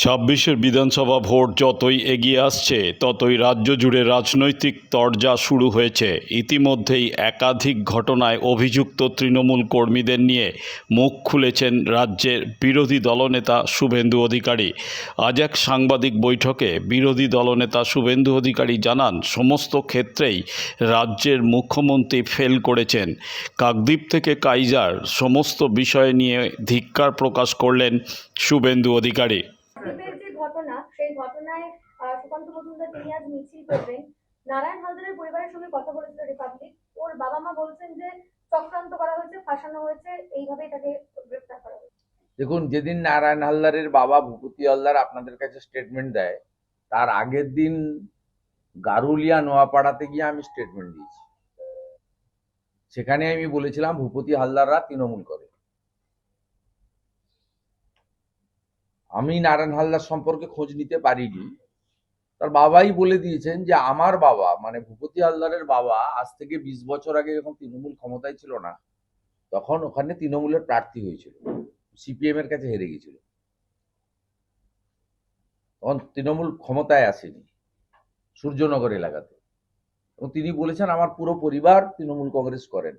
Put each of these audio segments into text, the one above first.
ছাব্বিশের বিধানসভা ভোট যতই এগিয়ে আসছে, ততই রাজ্য জুড়ে রাজনৈতিক তরজা শুরু হয়েছে। ইতিমধ্যেই একাধিক ঘটনায় অভিযুক্ত তৃণমূল কর্মীদের নিয়ে মুখ খুলেছেন রাজ্যের বিরোধী দলনেতা শুভেন্দু অধিকারী। আজ এক সাংবাদিক বৈঠকে বিরোধী দলনেতা শুভেন্দু অধিকারী জানান, সমস্ত ক্ষেত্রেই রাজ্যের মুখ্যমন্ত্রী ফেল করেছেন। কাকদ্বীপ থেকে কাইজার সমস্ত বিষয় নিয়ে ধিক্কার প্রকাশ করলেন শুভেন্দু অধিকারী। যে ঘটনা সেই ঘটনায় আহ, সুকান্ত মজুমদার তিনি আজ মিছিল করবেন। নারায়ণ হালদারের পরিবারের সঙ্গে কথা বলেছিল রিপাবলিক ওর বাবা মা বলছেন যে চক্রান্ত করা হয়েছে ফাঁসানো হয়েছে এইভাবেই তাকে গ্রেফতার করা হয়েছে। দেখুন যেদিন নারায়ণ হালদারের বাবা ভূপতি হালদার আপনাদের কাছে স্টেটমেন্ট দেয় তার আগের দিন গারুলিয়া নোয়াপাড়াতে গিয়ে আমি স্টেটমেন্ট দিয়েছি। সেখানে আমি বলেছিলাম ভূপতি হালদাররা তৃণমূল করে। আমি নারায়ণ হালদার সম্পর্কে খোঁজ নিতে পারিনি। তার বাবাই বলে দিয়েছেন যে, আমার বাবা মানে ভূপতি হালদারের বাবা, আজ থেকে বিশ বছর আগে যখন তৃণমূল ক্ষমতায় ছিল না, তখন ওখানে তৃণমূলের প্রার্থী হয়েছিল। সিপিএম এর কাছে হেরে গেছিল তখন তৃণমূল ক্ষমতায় আসেনি, সূর্যনগর এলাকাতে। এবং তিনি বলেছেন, আমার পুরো পরিবার তৃণমূল কংগ্রেস করেন।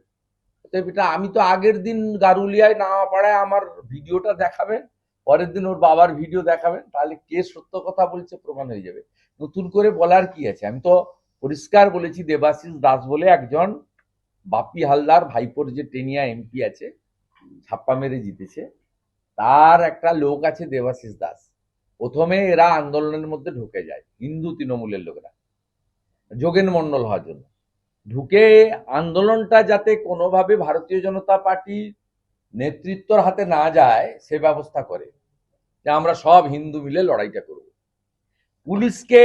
আমি তো আগের দিন গারুলিয়ায় না পাড়ায় আমার ভিডিওটা দেখাবেন। পরের দিন ওর বাবার ভিডিও দেখাবেন, তাহলে কে সত্য কথা বলছে প্রমাণ হয়ে যাবে। নতুন করে বলার কি আছে? আমি তো পরিষ্কার বলেছি, দেবাশিস দাস বলে একজন বাপি হালদার, ভাইপোর যে টেনিয়া এমপি আছে ছাপ্পা মেরে জিতেছে। তার একটা লোক আছে দেবাশিস দাস। প্রথমে এরা আন্দোলনের মধ্যে ঢুকে যায়, হিন্দু তৃণমূলের লোকরা। যোগেন মন্ডল হওয়ার জন্য। ঢুকে আন্দোলনটা যাতে কোনোভাবে ভারতীয় জনতা পার্টির নেতৃত্বর হাতে না যায়, সে ব্যবস্থা করে। যে আমরা সব হিন্দু মিলে লড়াইটা করব। পুলিশকে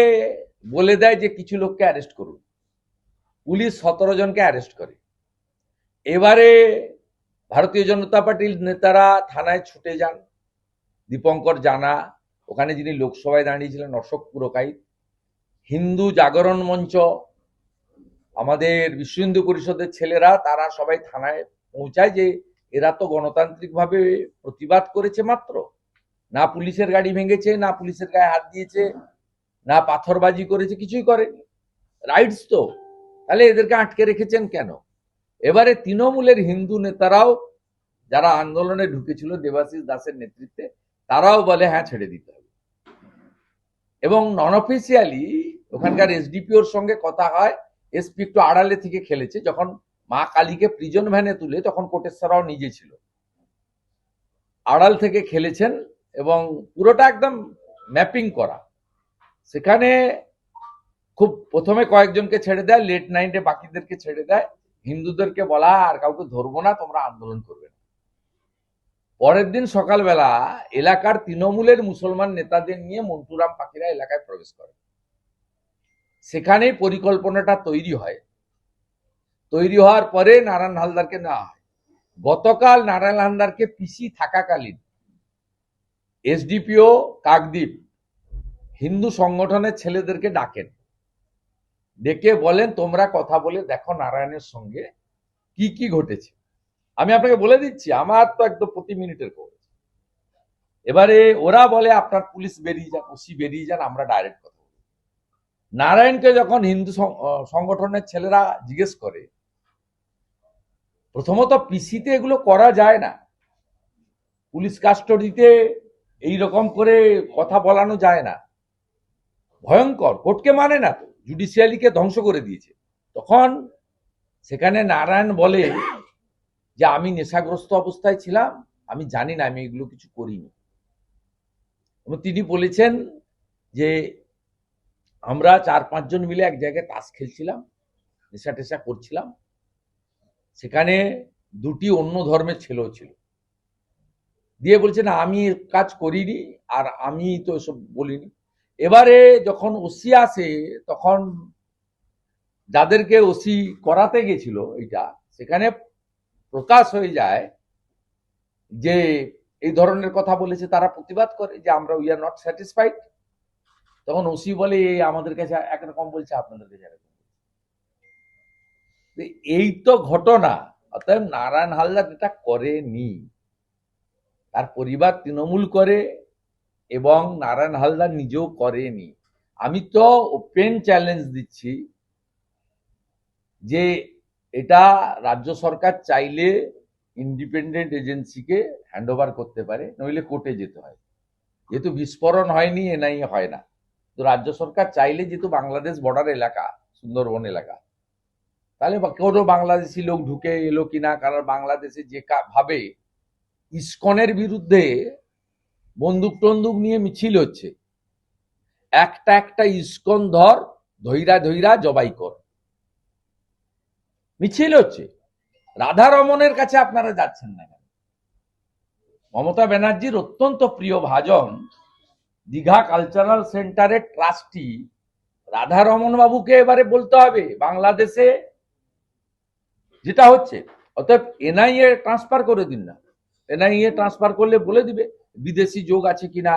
বলে দেয় যে কিছু লোককে অ্যারেস্ট করুন। পুলিশ সতেরো জনকে অ্যারেস্ট করে। এবারে ভারতীয় জনতা পার্টির নেতারা থানায় ছুটে যান। দীপঙ্কর জানা, ওখানে যিনি লোকসভায় দাঁড়িয়েছিলেন, অশোক পুরকাইত হিন্দু জাগরণ মঞ্চ, আমাদের বিশ্ব হিন্দু পরিষদের ছেলেরা, তারা সবাই থানায় পৌঁছায় যে এরা তো গণতান্ত্রিকভাবে প্রতিবাদ করেছে মাত্র। না পুলিশের গাড়ি ভেঙেছে, না পুলিশের গায়ে হাত দিয়েছে, না পাথরবাজি করেছে, কিছুই করেনি। রাইটস তো। তাহলে এদেরকে আটকে রেখেছেন কেন? এবারে তৃণমূলের হিন্দু নেতারাও যারা আন্দোলনে ঢুকেছিল দেবাশিস দাসের নেতৃত্বে, তারাও বলে হ্যাঁ ছেড়ে দিতে হবে। এবং নন অফিসিয়ালি ওখানকার এসডিপিওর সঙ্গে কথা হয়। এসপি একটু আড়ালে থেকে খেলেছে। যখন মা কালীকে প্রিজন ভ্যানে তুলে, তখন কোটেশ্বরাও নিজে ছিল। আড়াল থেকে খেলেছেন। এবং পুরোটা একদম ম্যাপিং করা। সেখানে খুব প্রথমে কয়েকজনকে ছেড়ে দেয় লেট নাইটে বাকিদেরকে ছেড়ে দেয়। হিন্দুদেরকে বলা, আর কাউকে ধরবো না, তোমরা আন্দোলন করবে না। পরের দিন সকালবেলা এলাকার তৃণমূলের মুসলমান নেতাদের নিয়ে মন্টুরাম পাখিরা এলাকায় প্রবেশ করে। সেখানেই পরিকল্পনাটা তৈরি হয়। তৈরি হওয়ার পরে নারায়ণ হালদারকে নেওয়া হয়। গতকাল নারায়ণ হালদারকে পিসি থাকাকালীন এসডিপিও কাকদ্বীপ হিন্দু সংগঠনের ছেলেদেরকে ডাকেন। ডেকে বলেন, তোমরা কথা বলে দেখো নারায়ণের সঙ্গে কি কি ঘটেছে। আমি আপনাকে বলে দিচ্ছি, আমার তো একদম প্রতি মিনিটের খবর এবারে ওরা বলে, আপনার পুলিশ বেরিয়ে যান ওসি বেরিয়ে যান, আমরা ডাইরেক্ট কথা বলি নারায়ণকে যখন হিন্দু সংগঠনের ছেলেরা জিজ্ঞেস করে, প্রথমত পিসিতে এগুলো করা যায় না। পুলিশ কাস্টডিতে এই রকম করে কথা বলানো যায় না। ভয়ঙ্কর, কোর্টকে মানে না তো। জুডিশিয়ালিকে ধ্বংস করে দিয়েছে। তখন সেখানে নারায়ণ বলে যে, আমি নেশাগ্রস্ত অবস্থায় ছিলাম। আমি জানি না, আমি এগুলো কিছু করিনি। এবং তিনি বলেছেন যে, আমরা চার, পাঁচজন মিলে এক জায়গায় তাস খেলছিলাম নেশা টেশা করছিলাম। সেখানে দুটি অন্য ধর্মের ছেলেও ছিল। দিয়ে বলছে, না, আমি কাজ করিনি আর আমি তো এসব বলিনি এবারে যখন ওসি আসে, তখন যাদেরকে ওসি করাতে গেছিল এটা সেখানে প্রকাশ হয়ে যায় যে এই ধরনের কথা বলেছে, তারা প্রতিবাদ করে যে আমরা উই আর নট স্যাটিসফাইড তখন ওসি বলে আমাদের কাছে একরকম বলছে আপনাদের কাছে এরকম বলছে।" তো এই তো ঘটনা, অতএব নারায়ণ হালদার এটা করেনি তার পরিবার তৃণমূল করে এবং নারায়ণ হালদার নিজেও করেনি। আমি তো ওপেন চ্যালেঞ্জ দিচ্ছি যে এটা রাজ্য সরকার চাইলে ইন্ডিপেন্ডেন্ট এজেন্সিকে হ্যান্ড ওভার করতে পারে, নইলে কোর্টে যেতে হয়। যেহেতু বিস্ফোরণ হয়নি, এনআই হয় না। তো রাজ্য সরকার চাইলে যেহেতু বাংলাদেশ বর্ডার এলাকা, সুন্দরবন এলাকা, তাহলে কোনো বাংলাদেশি লোক ঢুকে এলো কিনা, কারণ বাংলাদেশে যে ভাবে ইসকনের বিরুদ্ধে বন্দুক টন্দুক নিয়ে মিছিল হচ্ছে। একটা একটা ইস্কন ধর, ধৈরা ধৈরা জবাই কর। মিছিল হচ্ছে। রাধা রমনের কাছে আপনারা যাচ্ছেন না কেন? মমতা ব্যানার্জির অত্যন্ত প্রিয় ভাজন দীঘা কালচারাল সেন্টারের ট্রাস্টি রাধা রমন বাবুকে এবারে বলতে হবে বাংলাদেশে। যেটা হচ্ছে, অতএব এনআইএ ট্রান্সফার করে দিন না। এনআইএ ট্রান্সফার করলে বলে দিবে, বিদেশি যোগ আছে কিনা,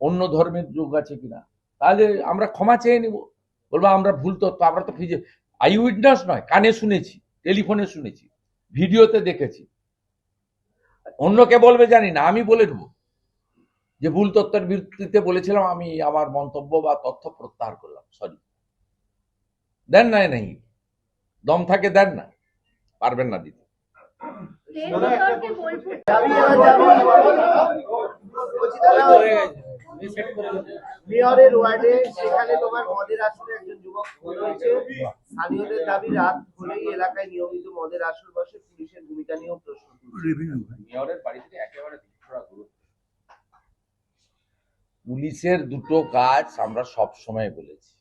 অন্য ধর্মের যোগ আছে কিনা। তাহলে আমরা ক্ষমা চেয়ে নিব। বলব, আমরা ভুল তথ্য, আমরা তো ফিজে আই উইটনেস নয়, কানে শুনেছি, টেলিফোনে শুনেছি, ভিডিওতে দেখেছি। অন্য অন্যকে বলবে, জানি না, আমি বলে দেবো। যে ভুল তথ্যের ভিত্তিতে বলেছিলাম, আমি আমার মন্তব্য বা তথ্য প্রত্যাহার করলাম সরি দেন না নাই দম থাকে, দেন না পারবেন না দিতে। তেল বিতর্কে বোলপুর বলছি। দাদা, ওই মেয়রের ওয়ার্ডে সেখানে তোমার মদের আসরে একজন যুবক হয়েছে স্থানীয়দের দাবি রাত হলেই এলাকায় নিয়মিত মদের আসর বসে পুলিশের ভূমিকা নিয়েও প্রশ্ন মেয়রের বাড়ি থেকে একেবারে পুলিশের দুটো কাজ আমরা সব সময় বলেছি।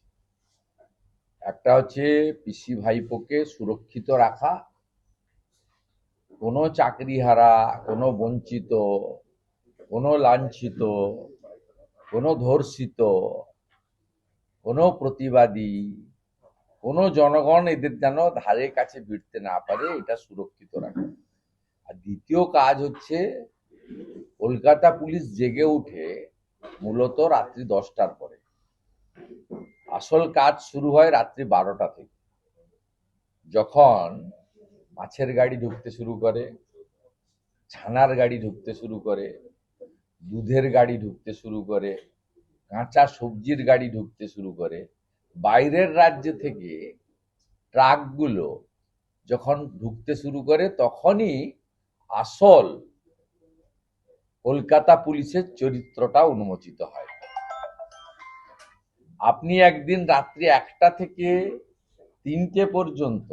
একটা হচ্ছে পিসি ভাইপোকে সুরক্ষিত রাখা কোনো চাকরিহারা, কোনো বঞ্চিত, কোনো লাঞ্ছিত, কোনো ধর্ষিত, কোনো প্রতিবাদী, কোনো জনগণ এদের যেন ধারে কাছে ভিড়তে না পারে, এটা সুরক্ষিত রাখা। আর দ্বিতীয় কাজ হচ্ছে, কলকাতা পুলিশ জেগে উঠে মূলত রাত্রি দশটার পরে। আসল কাজ শুরু হয় রাত্রি বারোটা থেকে। যখন মাছের গাড়ি ঢুকতে শুরু করে, ছানার গাড়ি ঢুকতে শুরু করে, দুধের গাড়ি ঢুকতে শুরু করে, কাঁচা সবজির গাড়ি ঢুকতে শুরু করে, বাইরের রাজ্য থেকে ট্রাকগুলো যখন ঢুকতে শুরু করে তখনই আসল কলকাতা পুলিশের চরিত্রটা উন্মোচিত হয়। আপনি একদিন রাত্রি একটা থেকে তিনটে পর্যন্ত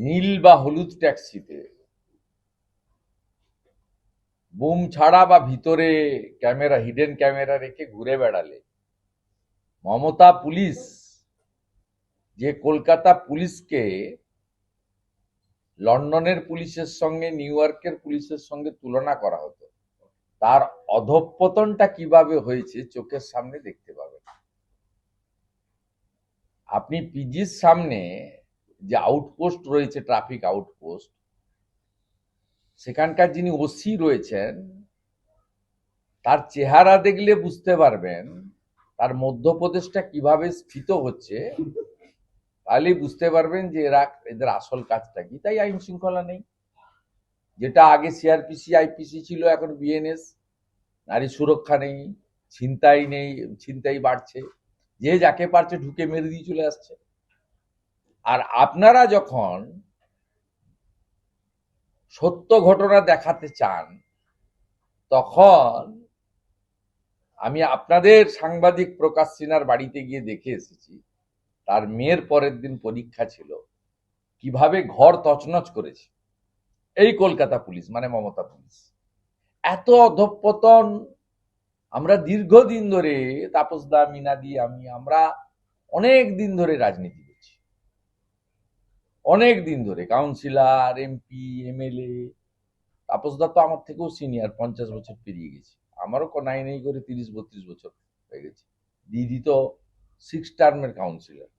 নীল বা হলুদ ট্যাক্সিতে। বুম ছাড়া বা ভিতরে ক্যামেরা হিডেন ক্যামেরা রেখে ঘুরে বেড়ালে। মমতা পুলিশ, যে কলকাতা পুলিশকে লন্ডনের পুলিশের সঙ্গে, নিউ ইয়র্কের পুলিশের সঙ্গে তুলনা করা হতো, তার অধঃপতনটা কীভাবে হয়েছে চোখের সামনে দেখতে পাবেন। আপনি পিজির সামনে যে আউটপোস্ট রয়েছে ট্রাফিক আউটপোস্ট সেখানকার যিনি ওসি রয়েছেন, তার চেহারা দেখলে বুঝতে পারবেন তার মধ্যপ্রদেশটা কীভাবে স্ফীত হচ্ছে, তাহলেই বুঝতে পারবেন যে এরা, এদের আসল কাজটা কি। তাই আইন শৃঙ্খলা নেই। যেটা আগে সিআরপিসি আইপিসি ছিল, এখন বিএনএস নারী সুরক্ষা নেই, ছিনতাই নেই, ছিনতাই বাড়ছে, যে যাকে পারছে ঢুকে মেরে দিয়ে চলে আসছে। আর আপনারা যখন সত্য ঘটনা দেখাতে চান, তখন আমি আপনাদের সাংবাদিক প্রকাশ সিনহার বাড়িতে গিয়ে দেখে এসেছি, তার মেয়ের পরের দিন পরীক্ষা ছিল, কীভাবে ঘর তছনছ করেছে। এই কলকাতা পুলিশ মানে মমতা পুলিশ। এত অধঃপতন, আমরা দীর্ঘদিন ধরে তাপসদা মিনাদি, আমি, আমরা অনেক দিন ধরে রাজনীতি অনেক দিন ধরে, কাউন্সিলর এমপি এমএলএ তাপসদা তো আমার থেকেও সিনিয়র পঞ্চাশ বছর পেরিয়ে গেছে। আমারও নাই নেই করে তিরিশ, বত্রিশ বছর হয়ে গেছে। দিদি তো সিক্স টার্মের কাউন্সিলর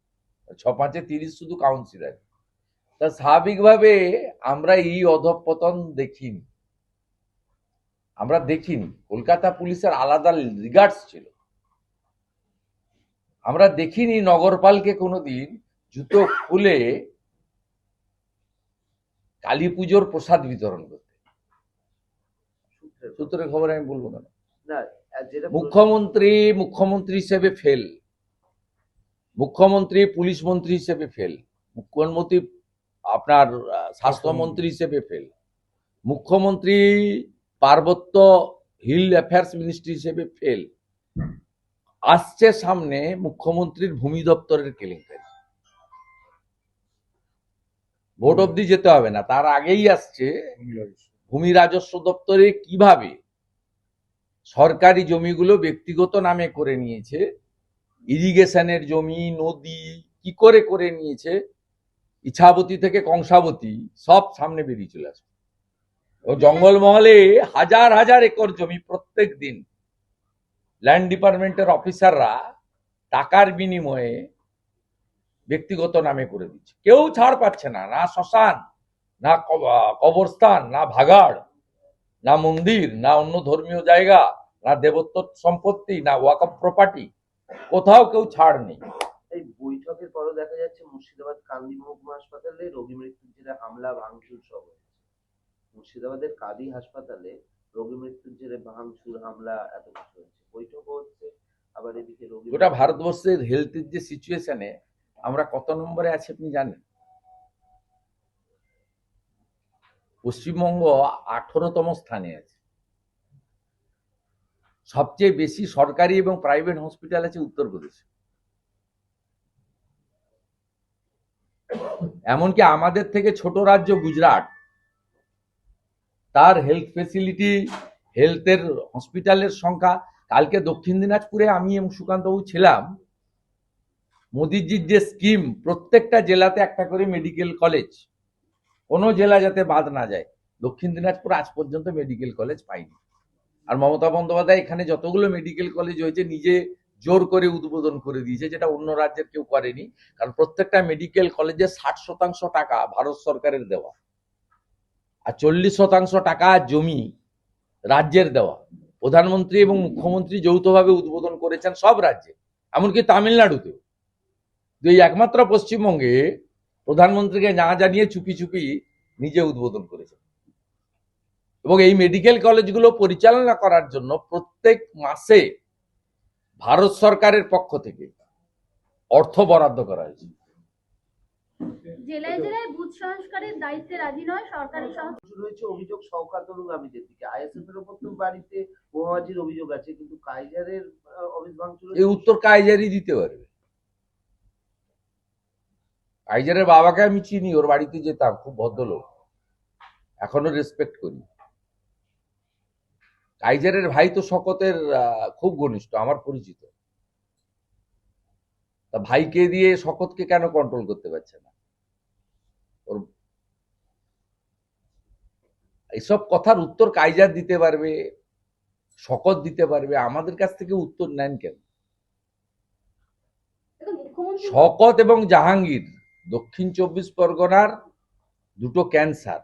ছ পাঁচে তিরিশ শুধু কাউন্সিলর তা স্বাভাবিকভাবে আমরা এই অধঃপতন দেখিনি। আমরা দেখিনি। কলকাতা পুলিশের আলাদা রিগার্ডস ছিল। আমরা দেখিনি নগরপালকে কোনোদিন জুতো খুলে কালী পুজোর প্রসাদ বিতরণ করতে। সূত্রের খবর। আমি বলব কেন? না মুখ্যমন্ত্রী মুখ্যমন্ত্রী হিসেবে ফেল। মুখ্যমন্ত্রী পুলিশ মন্ত্রী হিসেবে ফেল। মুখ্যমন্ত্রী আপনার স্বাস্থ্যমন্ত্রী হিসেবে ফেল। মুখ্যমন্ত্রী পার্বত্য হিল অ্যাফেয়ার্স মিনিস্ট্রি হিসেবে ফেল। আসছে সামনে মুখ্যমন্ত্রীর ভূমি দপ্তরের কেলেঙ্কারি। ভোট অবধি যেতে হবে না। তার আগেই আসছে ভূমি রাজস্ব। দপ্তরে কীভাবে? সরকারি জমিগুলো ব্যক্তিগত নামে করে নিয়েছে। ইরিগেশনের জমি নদী কি করে করে নিয়েছে? ইছাবতী থেকে কংসাবতী সব সামনে বেরিয়ে চলে আসবে। ও জঙ্গলমহলে হাজার হাজার একর জমি প্রত্যেক দিন। ল্যান্ড ডিপার্টমেন্টের অফিসাররা টাকার বিনিময়ে ব্যক্তিগত নামে করে দিচ্ছে। কেউ ছাড় পাচ্ছে না না শ্মশান না কবরস্থান না ভাগাড় না মন্দির না অন্য ধর্মীয় জায়গা না দেবত্ব সম্পত্তি না ওয়াকফ প্রপার্টি কোথাও কেউ ছাড় নেই। এই বৈঠকের পরও দেখা যাচ্ছে মুর্শিদাবাদ কান্দি মহকুমা হাসপাতালে রোগী মৃত্যুর জেরে হামলা ভাঙচুর সব হয়েছে। মুর্শিদাবাদের কাদি হাসপাতালে রোগী মৃত্যুর জেরে ভাঙচুর হামলা এত কিছু হয়েছে। বৈঠকও হচ্ছে আবার এদিকে রোগী গোটা ভারতবর্ষের হেলথের যে সিচুয়েশনে আমরা কত নম্বরে আছি আপনি জানেন? পশ্চিমবঙ্গ আঠারোতম স্থানে আছে। সবচেয়ে বেশি সরকারি এবং প্রাইভেট হসপিটাল আছে উত্তরপ্রদেশে এমনকি আমাদের থেকে ছোট রাজ্য গুজরাট, তার হেলথ ফেসিলিটি হেলথের হসপিটালের সংখ্যা, কালকে দক্ষিণ দিনাজপুরে আমি এবং সুকান্তবাবু ছিলাম মোদিজির যে স্কিম, প্রত্যেকটা জেলাতে একটা করে মেডিকেল কলেজ কোনো জেলা যাতে বাদ না যায়। দক্ষিণ দিনাজপুর আজ পর্যন্ত মেডিকেল কলেজ পাইনি। আর মমতা বন্দ্যোপাধ্যায় এখানে যতগুলো মেডিকেল কলেজ হয়েছে, নিজে জোর করে উদ্বোধন করে দিয়েছে, যেটা অন্য রাজ্যের কেউ করেনি। কারণ প্রত্যেকটা মেডিকেল কলেজে ষাট শতাংশ টাকা ভারত সরকারের দেওয়া। আর চল্লিশ শতাংশ টাকা জমি রাজ্যের দেওয়া। প্রধানমন্ত্রী এবং মুখ্যমন্ত্রী যৌথভাবে উদ্বোধন করেছেন সব রাজ্যে। এমনকি তামিলনাড়ুতেও। এই একমাত্র পশ্চিমবঙ্গে প্রধানমন্ত্রীকে না জানিয়ে চুপি চুপি নিজে উদ্বোধন করেছেন এবং এই মেডিকেল কলেজগুলো পরিচালনা করার জন্য প্রত্যেক মাসে ভারত সরকারের পক্ষ থেকে অর্থ বরাদ্দ করা হয়েছে। জেলায় জেলায় বুথ সংস্কারের দায়িত্বে রাজি নয় সরকারি সংস্থা অভিযোগ শওকাত অনুগামীদের দিকে আইএসএফ এর উপর তো বাড়িতে বোমাবাজির অভিযোগ আছে কিন্তু কাইজারের অফিস ভাঙচুর এই উত্তর কাইজারই দিতে পারবে। কাইজারের বাবাকে আমি চিনি ওর বাড়িতে যেতাম খুব ভদ্রলোক। এখনও রেসপেক্ট করি। কাইজারের ভাই তো শকতের খুব ঘনিষ্ঠ আমার পরিচিত। তা ভাইকে দিয়ে শকতকে কেন কন্ট্রোল করতে পারছে না? ওর এইসব কথার উত্তর কাইজার দিতে পারবে শকত দিতে পারবে আমাদের কাছ থেকে উত্তর নেন কেন? শকত এবং জাহাঙ্গীর। দক্ষিণ চব্বিশ পরগনার দুটো ক্যান্সার।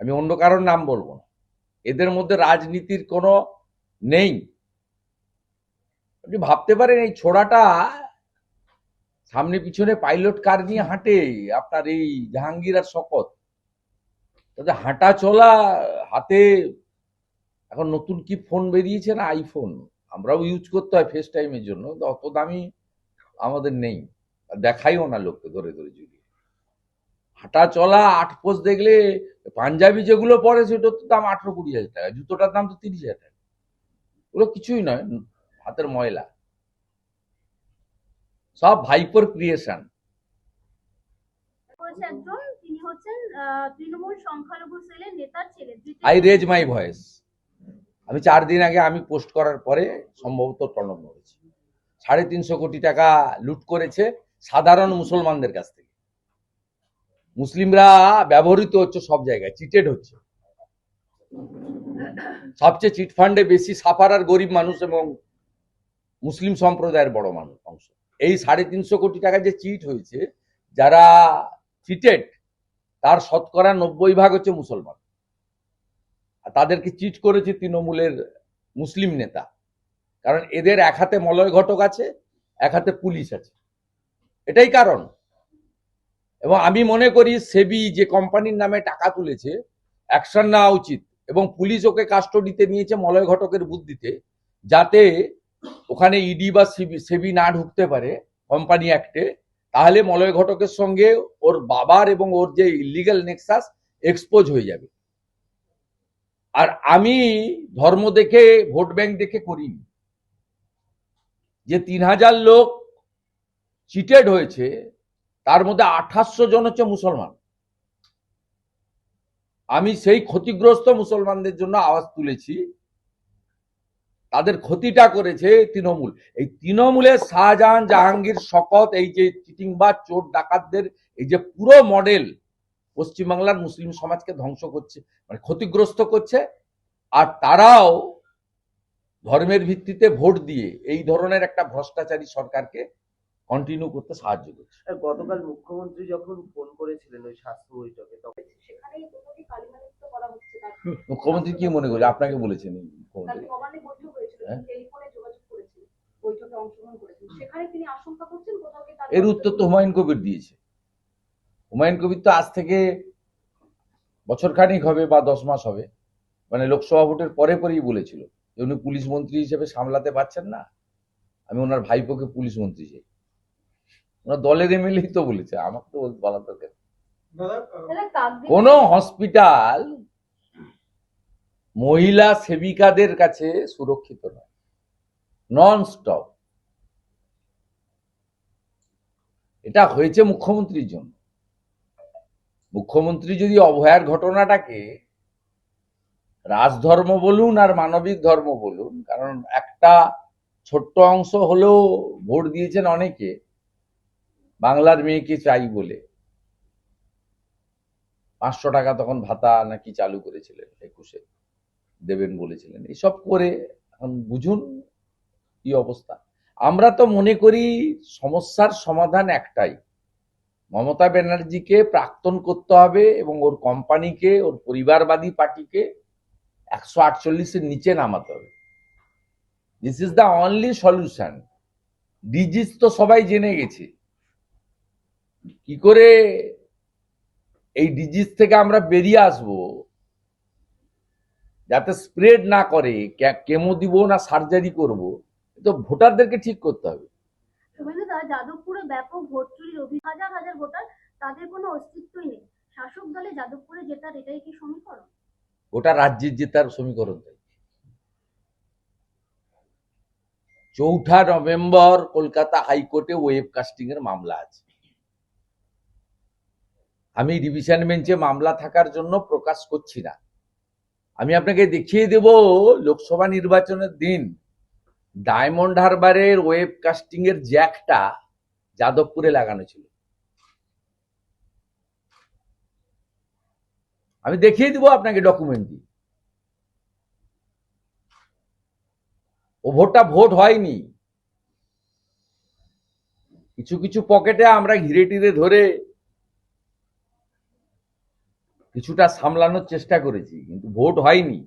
আমি অন্য কারোর নাম বলব না। এদের মধ্যে রাজনীতির কোনো নেই। আপনি ভাবতে পারেন, এই ছোড়াটা সামনে পিছনে পাইলট কার নিয়ে হাঁটে? আপনার এই জাহাঙ্গীর আর শকত তাদের হাঁটা চলা, হাতে এখন নতুন কি ফোন বেরিয়েছে না, আইফোন? আমরাও ইউজ করতে হয় ফেস টাইমের জন্য অত দামি আমাদের নেই। দেখাইও না লোককে ধরে ধরে ঝুলিয়ে হাঁটা চলা আট পোষ দেখলে পাঞ্জাবি যেগুলো পরে সেটার তো দাম আঠারো কুড়ি হাজার টাকা জুতোটার দাম তো তিরিশ হাজার টাকা। ওগুলো কিছুই নয় হাতের ময়লা। সব ভাইপোর creation I raise my voice আমি চার দিন আগে আমি পোস্ট করার পরে সম্ভবত প্রণব করেছি সাড়ে তিনশো কোটি টাকা লুট করেছে সাধারণ মুসলমানদের কাছ থেকে। মুসলিমরা ব্যবহৃত হচ্ছে সব জায়গায় চিটেড হচ্ছে। সবচেয়ে চিট ফান্ডে বেশি সাফার আর গরিব মানুষ এবং মুসলিম সম্প্রদায়ের বড় মানুষ, অংশ। এই সাড়ে তিনশো কোটি টাকা যে চিট হয়েছে, যারা চিটেড তার শতকরা নব্বই ভাগ হচ্ছে মুসলমান। আর তাদেরকে চিট করেছে তৃণমূলের মুসলিম নেতা। কারণ এদের এক হাতে মলয় ঘটক আছে, এক হাতে পুলিশ আছে। এটাই কারণ। এবং আমি মনে করি সেবি যে কোম্পানির নামে টাকা তুলেছে, অ্যাকশন নেওয়া উচিত এবং পুলিশ ওকে কাস্টডিতে নিয়েছে মলয় ঘটকের বুদ্ধিতে, যাতে ওখানে ইডি বা সিবি না ঢুকতে পারে কোম্পানি অ্যাক্টে, তাহলে মলয় ঘটকের সঙ্গে ওর বাবার এবং ওর যে ইলিগাল নেক্সাস এক্সপোজ হয়ে যাবে। আর আমি ধর্ম দেখে, ভোট ব্যাংক দেখে করিনি। যে তিন হাজার লোক চিটেড হয়েছে, তার মধ্যে আঠাশশো জন হচ্ছে মুসলমান। আমি সেই ক্ষতিগ্রস্ত মুসলমানদের জন্য আওয়াজ তুলেছি। তাদের ক্ষতিটা করেছে তৃণমূল। এই তৃণমূলের শাহজাহান জাহাঙ্গীর শকত, এই যে চিটিংবাজ চোর, ডাকাতদের, এই যে পুরো মডেল পশ্চিমবাংলার মুসলিম সমাজকে ধ্বংস করছে মানে ক্ষতিগ্রস্ত করছে, আর তারাও ধর্মের ভিত্তিতে ভোট দিয়ে এই ধরনের একটা ভ্রষ্টাচারী সরকারকে কন্টিনিউ করতে সাহায্য করছে। গতকাল মুখ্যমন্ত্রী যখন ফোন করেছিলেন ওই স্বাস্থ্য বৈঠকে তখন মুখ্যমন্ত্রী কি মনে করে? আপনাকে বলেছেন হ্যাঁ? টেলিফোনে যোগাযোগ করেছিল বৈঠকে অংশগ্রহণ করেছিল। সেখানে তিনি আশঙ্কা করছেন কোথাও কি তার এর উত্তর তো হুমায়ুন কবির দিয়েছে। হুমায়ুন কবির তো আজ থেকে বছর খানিক হবে বা দশ মাস হবে। মানে লোকসভা ভোটের পরে পরেই বলেছিল যে উনি পুলিশ মন্ত্রী হিসেবে সামলাতে পারছেন না। আমি ওনার ভাইপোকে পুলিশ মন্ত্রী চাই। ওনার দলের এমএলএ তো বলেছে আমাকে তো বলার দরকার কোন হসপিটাল মহিলা সেবিকাদের কাছে সুরক্ষিত নয় নন স্টপ এটা হয়েছে মুখ্যমন্ত্রীর জন্য। মুখ্যমন্ত্রী যদি অভয়ার ঘটনাটাকে রাজধর্ম বলুন আর মানবিক ধর্ম বলুন কারণ একটা ছোট্ট অংশ হলেও ভোট দিয়েছেন অনেকে বাংলার মেয়েকে চাই বলে? পাঁচশো টাকা তখন ভাতা নাকি চালু করেছিলেন একুশে। দেবেন বলেছিলেন। এসব করে এখন বুঝুন কি অবস্থা। আমরা তো মনে করি সমস্যার সমাধান একটাই। মমতা ব্যানার্জিকে প্রাক্তন করতে হবে এবং ওর কোম্পানিকে, ওর পরিবারবাদী পার্টিকে একশো আটচল্লিশের নিচে নামাতে হবে। This is the only solution disease তো সবাই জেনে গেছে। কি করে এই ডিজিজ থেকে আমরা বেরিয়ে আসব? যাতে স্প্রেড না করে কেমো দিব না সার্জারি করব? তো ভোটারদেরকে ঠিক করতে হবে। যাদবপুরে ব্যাপক ভোট চুরির অভিযোগ হাজার হাজার ভোটার তাদের কোনো অস্তিত্বই নেই। শাসক দলে যাদবপুরে জেতার এটাই কি সমীকরণ? গোটা রাজ্যের জেতার সমীকরণ তাই। চৌঠা নভেম্বর কলকাতা হাইকোর্টে ওয়েব কাস্টিং এর মামলা আছে। আমি ডিভিশন বেঞ্চে মামলা থাকার জন্য প্রকাশ করছি না। আমি আপনাকে দেখিয়ে দেব লোকসভা নির্বাচনের দিন। ডায়মন্ড হারবারের ওয়েব কাস্টিং এর জ্যাকটা যাদবপুরে লাগানো ছিল। আমি দেখিয়ে দিব আপনাকে ডকুমেন্ট দিয়ে। ও ভোটটা ভোট হয়নি। কিছু কিছু পকেটে আমরা ঘিরে টিরে ধরে কিছুটা সামলানোর চেষ্টা করেছি কিন্তু ভোট হয়নি।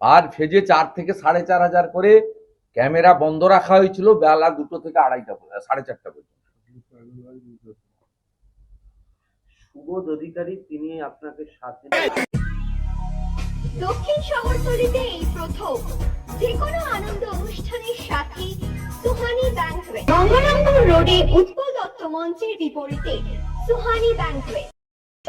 আর ফেজে চার থেকে সাড়ে চার হাজার করে ক্যামেরা বন্ধ রাখা হয়েছিল বেলা দুটো থেকে আড়াইটা পর্যন্ত, সাড়ে চারটা পর্যন্ত। সুবোধ অধিকারী তিনি আপনাকে দিন দক্ষিণ শহরতলিতে এই প্রথম যে কোনো আনন্দ অনুষ্ঠানের সাথে সুহানি ব্যাংকুয়েট গঙ্গারামপুর রোডে উৎপল দত্ত মঞ্চের বিপরীতে Suhani banquet